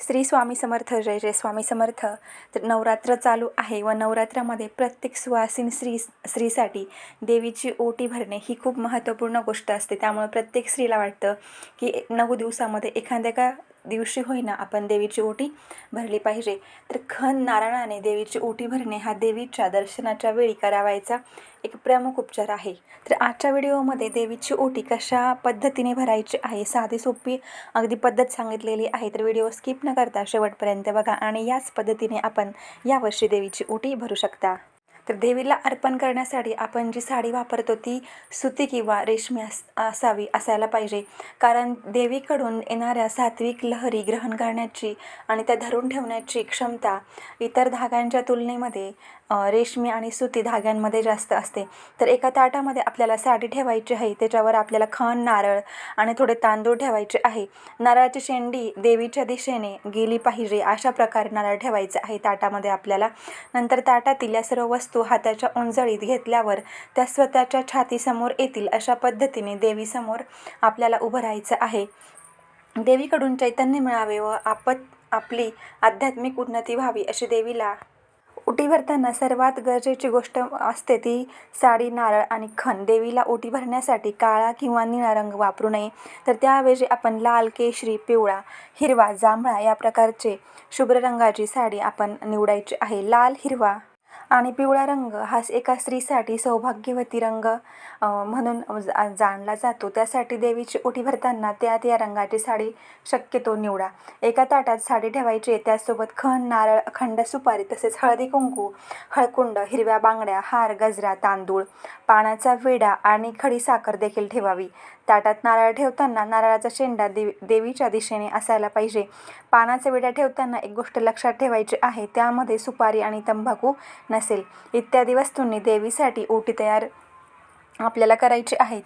श्री स्वामी समर्थ जय जय स्वामी समर्थ. तर नवरात्र चालू आहे व नवरात्रामध्ये प्रत्येक सुवासीन स्त्री स्त्रीसाठी देवीची ओटी भरणे ही खूप महत्त्वपूर्ण गोष्ट असते. त्यामुळे प्रत्येक स्त्रीला वाटतं की नऊ दिवसामध्ये एखाद्या का दिवशी होईना आपण देवीची ओटी भरली पाहिजे. तर खन नारळाने देवीची ओटी भरणे हा देवीच्या दर्शनाच्या वेळी करावायचा एक प्रमुख उपचार आहे. तर आजच्या व्हिडिओमध्ये देवीची ओटी कशा पद्धतीने भरायची आहे साधी सोपी अगदी पद्धत सांगितलेली आहे. तर व्हिडिओ स्किप न करता शेवटपर्यंत बघा आणि याच पद्धतीने आपण यावर्षी देवीची ओटी भरू शकता. तर देवीला अर्पण करण्यासाठी आपण जी साडी वापरतो ती सुती किंवा रेशमी अस असावी असायला पाहिजे. कारण देवीकडून येणाऱ्या सात्विक लहरी ग्रहण करण्याची आणि त्या धरून ठेवण्याची क्षमता इतर धाग्यांच्या तुलनेमध्ये रेशमी आणि सुती धाग्यांमध्ये जास्त असते. तर एका ताटामध्ये आपल्याला साडी ठेवायची आहे त्याच्यावर आपल्याला खण नारळ आणि थोडे तांदूळ ठेवायचे आहे. नारळाची शेंडी देवीच्या दिशेने गेली पाहिजे अशा प्रकारे नारळ ठेवायचं आहे ताटामध्ये आपल्याला. नंतर ताटातील या सर्व वस्तू हाताच्या उंजळीत घेतल्यावर त्या स्वतःच्या छातीसमोर येतील अशा पद्धतीने देवीसमोर आपल्याला उभं राहायचं आहे. देवीकडून चैतन्य मिळावे व आपत आपली आध्यात्मिक उन्नती व्हावी अशी देवीला ओटी भरताना सर्वात गरजेची गोष्ट असते ती साडी नारळ आणि खण. देवीला ओटी भरण्यासाठी काळा किंवा निळा रंग वापरू नये. तर त्याऐवजी आपण लाल केशरी पिवळा हिरवा जांभळा या प्रकारचे शुभ्र रंगाची साडी आपण निवडायची आहे. लाल हिरवा आणि पिवळा रंग हा एका स्त्रीसाठी सौभाग्यवती रंग म्हणून जा जाणला जातो. त्यासाठी देवीची ओटी भरताना त्या त्या रंगाची साडी शक्यतो निवडा. एका ताटात साडी ठेवायची त्यासोबत खण नारळ अखंड सुपारी तसेच हळदी कुंकू हळकुंड हिरव्या बांगड्या हार गजरा तांदूळ पाण्याचा विडा आणि खडी साखर देखील ठेवावी. ताटात नारळ ठेवताना नारळाचा शेंडा देवी देवीच्या दिशेने असायला पाहिजे. पानाचा विडा ठेवताना एक गोष्ट लक्षात ठेवायची आहे त्यामध्ये सुपारी आणि तंबाखू असेल इत्यादी वस्तूंनी देवीसाठी ओटी तयार आपल्याला करायची आहेत.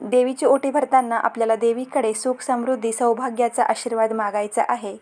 देवीची ओटी भरताना आपल्याला देवीकडे सुख समृद्धी सौभाग्याचा आशीर्वाद मागायचा आहे.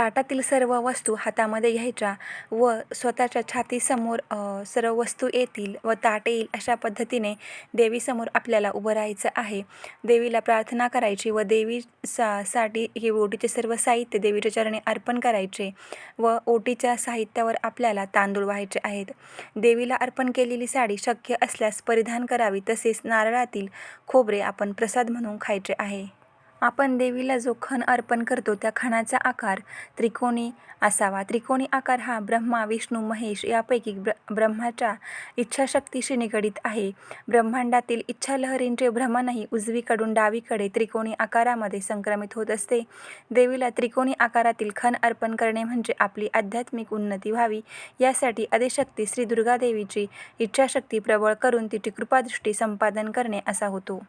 ताटातील सर्व वस्तू हातामध्ये घ्यायच्या व स्वतःच्या छातीसमोर सर्व वस्तू येतील व ताट येईल अशा पद्धतीने देवीसमोर आपल्याला उभं राहायचं आहे. देवीला प्रार्थना करायची व देवी सा साठी हे ओटीचे सर्व साहित्य देवीच्या चरणी अर्पण करायचे व ओटीच्या साहित्यावर आपल्याला तांदूळ व्हायचे आहेत. देवीला अर्पण केलेली साडी शक्य असल्यास परिधान करावी तसेच नारळातील खोबरे आपण प्रसाद म्हणून खायचे आहे. आपण देवीला जो खण अर्पण करतो त्या खणाचा आकार त्रिकोणी असावा. त्रिकोणी आकार हा ब्रह्मा विष्णू महेश यापैकी ब्र ब्रह्माच्या इच्छाशक्तीशी निगडीत आहे. ब्रह्मांडातील इच्छालहरींचे भ्रमणही उजवीकडून डावीकडे त्रिकोणी आकारामध्ये संक्रमित होत असते. देवीला त्रिकोणी आकारातील खण अर्पण करणे म्हणजे आपली आध्यात्मिक उन्नती व्हावी. यासाठी आदिशक्ती श्री दुर्गादेवीची इच्छाशक्ती प्रबळ करून तिची कृपादृष्टी संपादन करणे असा होतो.